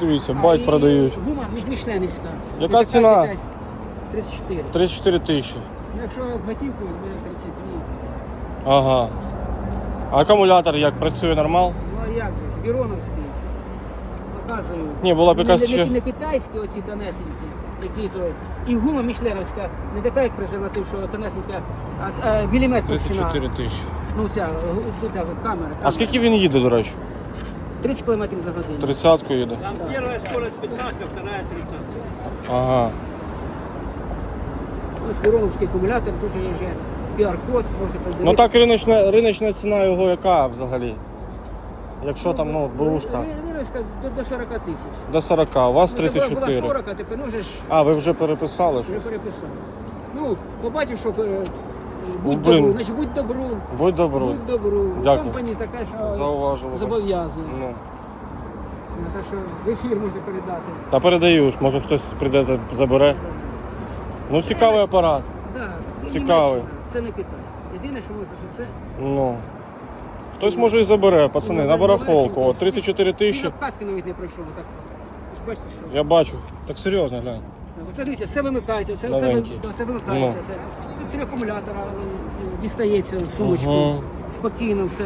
Дивіться, байк І продають. Гума між- мішленівська. Яка Така ціна? якась 34. 34 тисячі. Якщо готівку, буде 32. Ага. А акумулятор як працює нормал? Ну а як же ж, Віроновський. Показую. Ні, була б Не- якась не, ще- не, не китайські оці тонесенькі, які то. І гума мішленовська, не така, як презерватив, що тонесенька, а, а міліметр 34 тисячі. Ну ця, гу- ця камера. камера. А скільки він їде, до речі? 30 км за годину. Тридцятку їде. Там первая скорость 15, вторая 30. Ага. Ось Віроновський акумулятор, дуже є вже QR-код, можна подивитися. Ну так риночна, риночна ціна його яка взагалі? Якщо там, ну, бушка. Віроновська до, до 40 тисяч. До 40, у вас Ну, це була- Була 34. 40, а тепер ну, вже ж А, ви вже переписали? вже ж? переписав. Ну, побачив, що е, будь блин. добру, значить будь добру. Будь добру. Будь добру. Дякую. Компанія така, що Зауважили. зобов'язана. Ну. Ну, Так що в ефір можна передати. Та передаю ж, може хтось прийде за- забере. Ну цікавий апарат. Да, і Цікавий. Німеччина. Це не Китай. Єдине, що можна, що це Ну. Хтось може і забере, пацани, Ну, на барахолку. ну, От 34 і тисячі. обкатки навіть не пройшов. Так. Ви ж бачите, що. Я бачу. Так серйозно, глянь. Оце дивіться, все вимикається, це, це, ви- Новенький. це вимикається. Ну. Це, тут три акумулятора е, дістається в сумочку. Ага. Спокійно все.